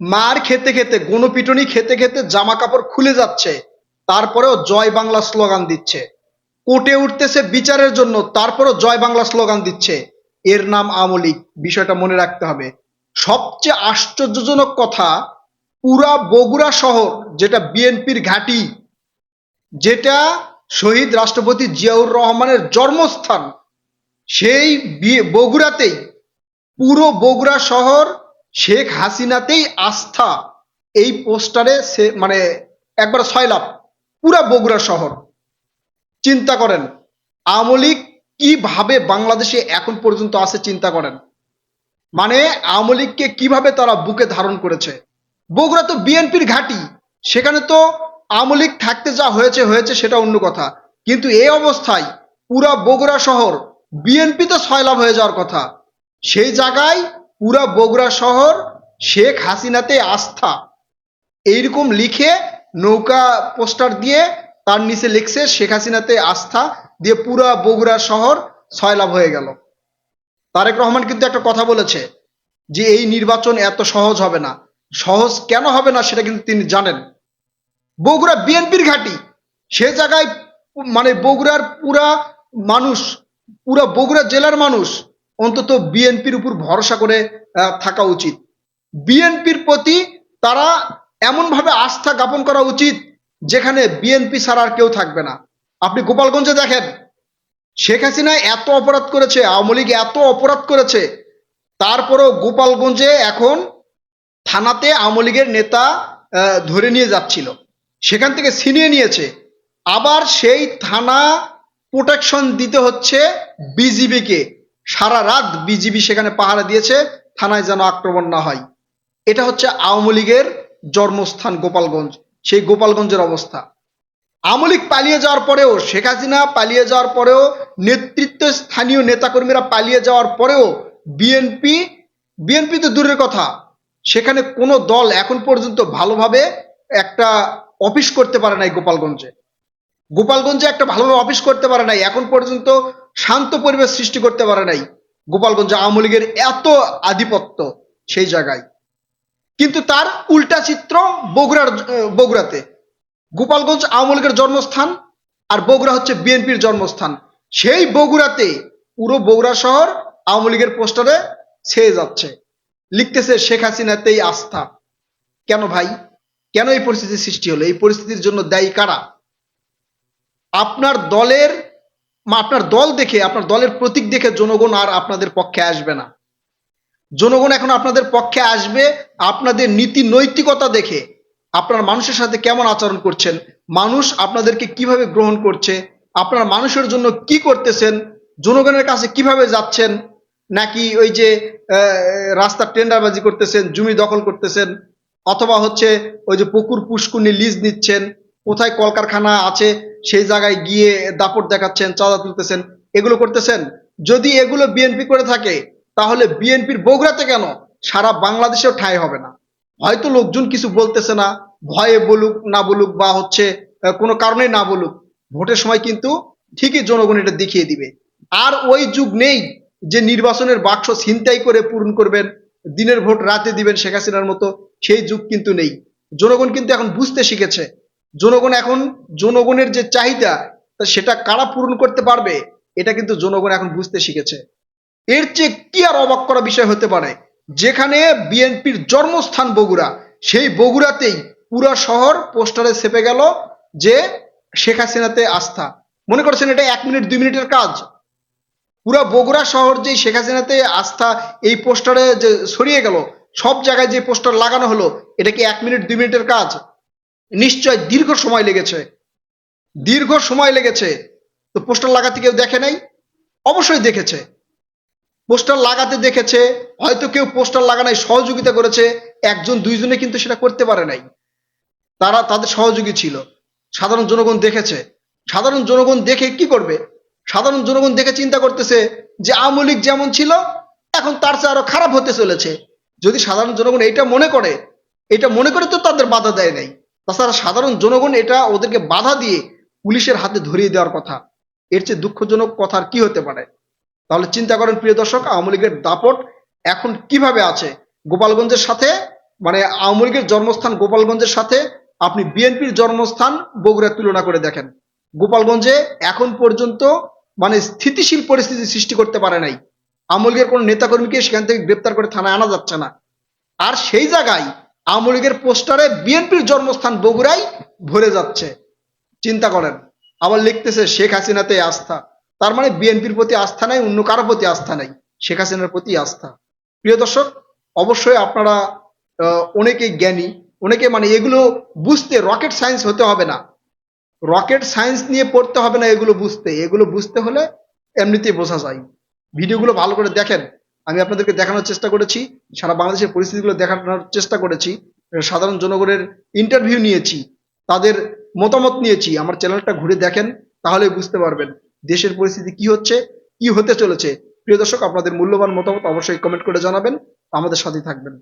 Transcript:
মার খেতে খেতে, গণপিটনি খেতে খেতে জামা কাপড় খুলে যাচ্ছে। তারপরেও জয় বাংলা স্লোগান দিচ্ছে। কোটে উঠতেছে বিচারের জন্য, তারপরেও জয় বাংলা স্লোগান দিচ্ছে। এর নাম আমলিক বিষয়টা মনে রাখতে হবে। সবচেয়ে আশ্চর্যজনক কথা, পুরা বগুড়া শহর, যেটা বিএনপির ঘাঁটি, যেটা শহীদ রাষ্ট্রপতি জিয়াউর রহমানের জন্মস্থান, সেই বগুড়াতেই, পুরো বগুড়া শহর শেখ হাসিনাতেই আস্থা এই পোস্টারে সে মানে একবার ছয়লাভ পুরা বগুড়া শহর। চিন্তা করেন, আওয়ামী লীগ কীভাবে বাংলাদেশে এখন পর্যন্ত আছে চিন্তা করেন? মানে আওয়ামী লীগকে কীভাবে তারা বুকে ধারণ করেছে? বগুড়া তো বিএনপির ঘাঁটি, সেখানে তো আওয়ামী লীগ থাকতে যা হয়েছে হয়েছে সেটা অন্য কথা। কিন্তু এই অবস্থায় পুরা বগুড়া শহর বিএনপি তো ছয়লাভ হয়ে যাওয়ার কথা। সেই জায়গায় পুরা বগুড়া শহর শেখ হাসিনাতে আস্থা। এইরকম লিখে নৌকা পোস্টার দিয়ে তার নিচে লিখছে শেখ হাসিনাতে আস্থা দিয়ে পুরা বগুড়া শহর ছয়লাভ হয়ে গেল। তারেক রহমান কিন্তু একটা কথা বলেছে যে এই নির্বাচন এত সহজ হবে না। সহজ কেন হবে না সেটা কিন্তু তিনি জানেন। বগুড়া বিএনপির ঘাঁটি। সে জায়গায় মানে বগুড়ার পুরা মানুষ, পুরা বগুড়া জেলার মানুষ অন্তত বিএনপির উপর ভরসা করে থাকা উচিত। বিএনপির প্রতি তারা এমনভাবে আস্থা জ্ঞাপন করা উচিত যেখানে বিএনপি ছাড়া আর কেউ থাকবে না। আপনি গোপালগঞ্জে দেখেন, শেখ হাসিনা এত অপরাধ করেছে, আওয়ামী লীগ এত অপরাধ করেছে, তারপরেও গোপালগঞ্জে এখন থানাতে আওয়ামী লীগের নেতা ধরে নিয়ে যাচ্ছিল। সেখান থেকে ছিনিয়ে নিয়েছে। আবার সেই থানা প্রোটেকশন দিতে হচ্ছে বিজিবিকে। সারা রাত বিজিবি সেখানে পাহারা দিয়েছে, থানায় যেন আক্রমণ না হয়। এটা হচ্ছে আওয়ামী লীগের জন্মস্থান গোপালগঞ্জ, সেই গোপালগঞ্জের অবস্থা। আওয়ামী লীগ পালিয়ে যাওয়ার পরেও, শেখ হাসিনা পালিয়ে যাওয়ার পরেও, নেতৃত্ব স্থানীয় নেতাকর্মীরা পালিয়ে যাওয়ার পরেও বিএনপি বিএনপি তো দূরের কথা, সেখানে কোনো দল এখন পর্যন্ত ভালোভাবে একটা অফিস করতে পারে নাই গোপালগঞ্জে। গোপালগঞ্জে একটা ভালোভাবে অফিস করতে পারে নাই, এখন পর্যন্ত শান্ত পরিবেশ সৃষ্টি করতে পারে নাই। গোপালগঞ্জ আওয়ামী লীগের এত আধিপত্য সেই জায়গায়। কিন্তু তার উল্টা চিত্র বগুড়ার বগুড়াতে। গোপালগঞ্জ আওয়ামী লীগের জন্মস্থান আর বগুড়া হচ্ছে বিএনপির জন্মস্থান। সেই বগুড়াতে পুরো বগুড়া শহর আওয়ামী লীগের পোস্টারে ছেয়ে যাচ্ছে। লিখতেছে শেখ হাসিনাতেই আস্থা। কেন ভাই? কেন এই পরিস্থিতির সৃষ্টি হলো? এই পরিস্থিতির জন্য দায়ী কারা? আপনার দলের আপনার দল দেখে আপনার দলের প্রতীক দেখে জনগণ আর আপনাদের পক্ষে আসবে না। জনগণ এখন আপনাদের পক্ষে আসবে আপনাদের নীতি নৈতিকতা দেখে। আপনার মানুষের সাথে কেমন আচরণ করছেন? মানুষ আপনাদেরকে কীভাবে গ্রহণ করছে? আপনার মানুষের জন্য কি করতেছেন? জনগণের কাছে কীভাবে যাচ্ছেন? নাকি ওই যে আহ, রাস্তার টেন্ডারবাজি করতেছেন জমি দখল করতেছেন? অথবা হচ্ছে ওই যে পুকুর পুষ্কুনি লিজ নিচ্ছেন? কোথায় কলকারখানা আছে, সেই জায়গায় গিয়ে দাপট দেখাচ্ছেন, চাঁদা তুলতেছেন, এগুলো করতেছেন? যদি এগুলো বিএনপি করে থাকে, তাহলে বিএনপির বগুড়াতে কেন? সারা বাংলাদেশেও ঠাঁই হবে না। হয়তো লোকজন কিছু বলতেছে না, ভয়ে বলুক, না বলুক, বা হচ্ছে কোনো কারণে না বলুক, ভোটের সময় কিন্তু ঠিকই জনগণ এটা দেখিয়ে দিবে। আর ওই যুগ নেই যে নির্বাচনের বাক্স ছিনতাই করে পূরণ করবেন, দিনের ভোট রাতে দিবেন শেখ হাসিনার মতো, সেই যুগ কিন্তু নেই। জনগণ কিন্তু এখন বুঝতে শিখেছে জনগণ এখন, জনগণের যে চাহিদা সেটা কারা পূরণ করতে পারবে, এটা কিন্তু জনগণ এখন বুঝতে শিখেছে। এর চেয়ে কি আর অবাক করা বিষয় হতে পারে? যেখানে বিএনপির জন্মস্থান বগুড়া, সেই বগুড়াতেই পুরা শহর পোস্টারে ছেপে গেল যে শেখ হাসিনাতে আস্থা। মনে করছেন এটা এক মিনিট, দুই মিনিটের কাজ? পুরা বগুড়া শহর যে শেখ হাসিনাতে আস্থা, এই পোস্টারে যে ছড়িয়ে গেল, সব জায়গায় যে পোস্টার লাগানো হলো, এটা কি এক মিনিট, দুই মিনিটের কাজ? নিশ্চয় দীর্ঘ সময় লেগেছে। দীর্ঘ সময় লেগেছে। তো পোস্টার লাগাতে কেউ দেখে নাই? অবশ্যই দেখেছে। পোস্টার লাগাতে দেখেছে, হয়তো কেউ পোস্টার লাগানোয় সহযোগিতা করেছে, একজন, দুইজনে কিন্তু সেটা করতে পারে নাই। তারা তাদের সহযোগী ছিল। সাধারণ জনগণ দেখেছে। সাধারণ জনগণ দেখে কি করবে? সাধারণ জনগণ দেখে চিন্তা করতেছে যে আওয়ামী লীগ যেমন ছিল, এখন তার চেয়ে আরও খারাপ হতে চলেছে। যদি সাধারণ জনগণ এটা মনে করে এটা মনে করে তো তাদের বাধা দেয় নাই। তাছাড়া সাধারণ জনগণ এটা ওদেরকে বাধা দিয়ে পুলিশের হাতে ধরিয়ে দেওয়ার কথা। এর চেয়ে দুঃখজনক কথা আর কি হতে পারে? তাহলে চিন্তা করেন প্রিয় দর্শক, আওয়ামী লীগের দাপট এখন কীভাবে আছে? গোপালগঞ্জের সাথে মানে আওয়ামী লীগের জন্মস্থান গোপালগঞ্জের সাথে আপনি বিএনপির জন্মস্থান বগুড়ার তুলনা করে দেখেন। গোপালগঞ্জে এখন পর্যন্ত মানে স্থিতিশীল পরিস্থিতি সৃষ্টি করতে পারে নাই। আওয়ামী লীগের কোনো নেতাকর্মীকে সেখান থেকে গ্রেপ্তার করে থানায় আনা যাচ্ছে না। আর সেই জায়গায় আওয়ামী লীগের পোস্টারে বিএনপির জন্মস্থান বগুড়াই ভরে যাচ্ছে। চিন্তা করেন আবার লিখতেছে শেখ হাসিনাতে আস্থা। তার মানে বিএনপির প্রতি আস্থা নাই অন্য কারও প্রতি আস্থা নাই। শেখ হাসিনার প্রতি আস্থা। প্রিয় দর্শক অবশ্যই আপনারা আহ, অনেকেই জ্ঞানী অনেকে মানে এগুলো বুঝতে রকেট সায়েন্স হতে হবে না। রকেট সায়েন্স নিয়ে পড়তে হবে না এগুলো বুঝতে। এগুলো বুঝতে হলে এমনিতেই বোঝা যায়। ভিডিওগুলো ভালো করে দেখেন। আমি আপনাদেরকে দেখানোর চেষ্টা করেছি, সারা বাংলাদেশের পরিস্থিতিগুলো দেখানোর চেষ্টা করেছি, সাধারণ জনগণের ইন্টারভিউ নিয়েছি, তাদের মতামত নিয়েছি, আমার চ্যানেলটা ঘুরে দেখেন, তাহলে বুঝতে পারবেন দেশের পরিস্থিতি কি হচ্ছে, কি হতে চলেছে। প্রিয় দর্শক, আপনাদের মূল্যবান মতামত অবশ্যই কমেন্ট করে জানাবেন, আমাদের সাথে থাকবেন।